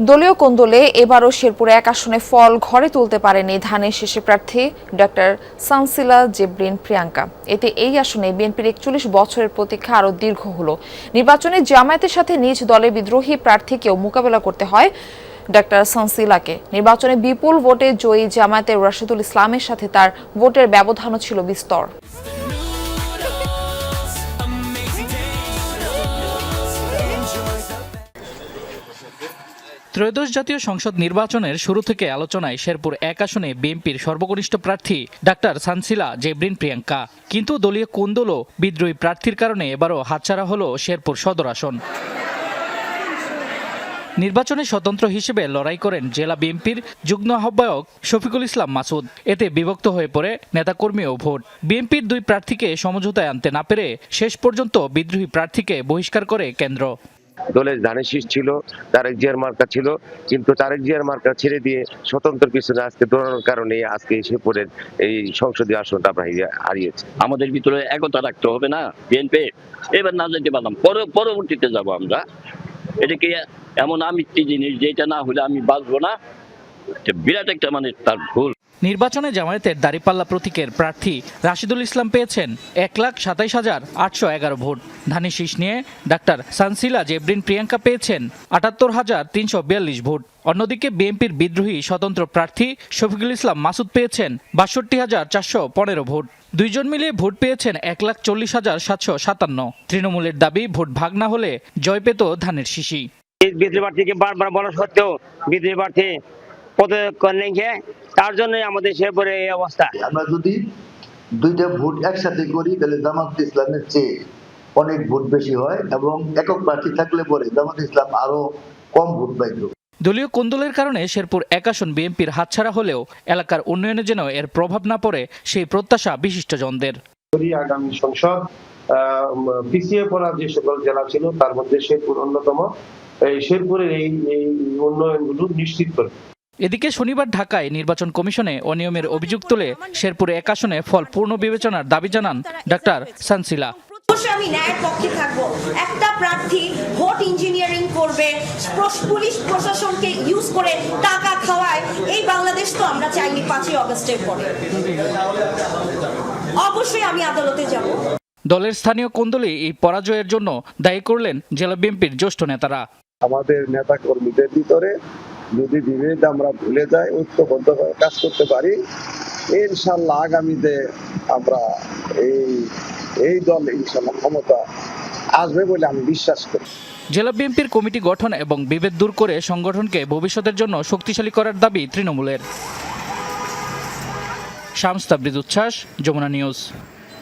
দলীয় কোন্দলে এবারও শেরপুরে এক আসনে ফল ঘরে তুলতে পারেনি ধানের শেষে প্রার্থী ডক্টর সানসিলা জেব্রিন প্রিয়াঙ্কা। এতে এই আসনে বিএনপির একচল্লিশ বছরের প্রতীক্ষা আরও দীর্ঘ হল। নির্বাচনে জামায়াতের সাথে নিজ দলের বিদ্রোহী প্রার্থীকেও মোকাবেলা করতে হয় ডক্টর সানসিলাকে। নির্বাচনে বিপুল ভোটে জয়ী জামায়াতের রাশিদুল ইসলামের সাথে তার ভোটের ব্যবধানও ছিল বিস্তর। ত্রয়োদশ জাতীয় সংসদ নির্বাচনের শুরু থেকে আলোচনায় শেরপুর এক আসনে বিএনপির সর্বকনিষ্ঠ প্রার্থী ডাক্তার সানসিলা জেব্রিন প্রিয়াঙ্কা। কিন্তু দলীয় কোন্দল ও বিদ্রোহী প্রার্থীর কারণে এবারও হাতছাড়া হল শেরপুর সদর আসন। নির্বাচনে স্বতন্ত্র হিসেবে লড়াই করেন জেলা বিএনপির যুগ্ম আহ্বায়ক শফিকুল ইসলাম মাসুদ। এতে বিভক্ত হয়ে পড়ে নেতাকর্মী ও ভোট। বিএনপির দুই প্রার্থীকে সমঝোতায় আনতে না পেরে শেষ পর্যন্ত বিদ্রোহী প্রার্থীকে বহিষ্কার করে কেন্দ্র। দলের ধানের ছিল, তারেক জিয়ার মার্কা ছিল, কিন্তু তারেক জিয়ার মার্কা ছেড়ে দিয়ে স্বতন্ত্র পিছনে আজকে দৌড়ানোর কারণে আজকে শেরপুরের এই সংসদীয় আসনটা আমরা হারিয়ে- হারিয়েছি। আমাদের ভিতরে একতা রাখতে হবে না বিএনপি এবার না যেতে পারলাম পরবর্তীতে যাব আমরা। এটা কি এমন আমিত্তি জিনিস, যেটা না হলে আমি বাঁচবো না বিরাট একটা মানে তার ভুল। নির্বাচনে জামায়াতের দাঁড়িপাল্লা প্রতীকের প্রার্থী রাশিদুল ইসলাম পেয়েছেন এক লাখ সাতাইশ হাজার আটশো এগারো ভোট। ধানি শীষ নিয়ে ডাক্তার সানসিলা জেব্রিন প্রিয়াঙ্কা পেয়েছেন আটাত্তর হাজার তিনশো বিয়াল্লিশ ভোট। অন্যদিকে বিএনপির বিদ্রোহী স্বতন্ত্র প্রার্থী শফিকুল ইসলাম মাসুদ পেয়েছেন বাষট্টি হাজার চারশো পনেরো ভোট। দুইজন মিলিয়ে ভোট পেয়েছেন এক লাখ চল্লিশ হাজার সাতশো সাতান্ন। তৃণমূলের দাবি, ভোট ভাগ না হলে জয় পেত ধানের শিশি বিদ্রোহী প্রার্থীকে বারবার বলা সত্ত্বেও বিদ্রোহী প্রার্থী পদত্যাগ করলেন যে তার জন্যই আমাদের শেরপুরে এই অবস্থা। আমরা যদি দুইটা ভোট একসাথে করি তাহলে জামাত ইসলামের চেয়ে অনেক ভোট বেশি হয় এবং একক প্রার্থী থাকলে পরে জামাত ইসলাম আরও কম ভোট পাইত। দলীয় কোন্দলের কারণে শেরপুর এক আসন বিএনপির হাতছাড়া হলেও এলাকার উন্নয়নে যেন এর প্রভাব না পড়ে সেই প্রত্যাশা বিশিষ্টজনদের। আগামী সংসদ আহ, পিছিয়ে পড়া যে সকল জেলা ছিল তার মধ্যে শেরপুর অন্যতম। এই শেরপুরের এই এই উন্নয়নগুলো নিশ্চিত করে। এদিকে শনিবার ঢাকায় নির্বাচন কমিশনে অনিয়মের অভিযোগ তুলে শেরপুরে এক আসনে ফল পূর্ণ বিবেচনার দাবি জানান ডাক্তার সানসিলা। অবশ্যই আমি ন্যায়ের পক্ষে থাকব। একটা প্রার্থী ভোট ইঞ্জিনিয়ারিং করবে পুলিশ প্রশাসনকে ইউজ করে টাকা খাওয়ায় এই বাংলাদেশ তো আমরা চাইনি পাঁচই অগস্টের পরে। অবশ্যই আমি আদালতে যাব। দলের স্থানীয় কোন্দলে এই পরাজয়ের জন্য দায়ী করলেন জেলা বিএনপির জ্যেষ্ঠ নেতারা। আমাদের নেতা কর্মীদের ভিতরে যদি বিভেদ আমরা ভুলে যাই, ঐক্যবদ্ধভাবে কাজ করতে পারি, ইনশাল্লাহ আগামীতে আমরা এই এই দল ইনশাল্লাহ ক্ষমতা আসবে বলে আমি বিশ্বাস করি। জেলা বিএনপির কমিটি গঠন এবং বিভেদ দূর করে সংগঠনকে ভবিষ্যতের জন্য শক্তিশালী করার দাবি তৃণমূলের। শামস তাবরিদ উচ্ছ্বাস, যমুনা নিউজ।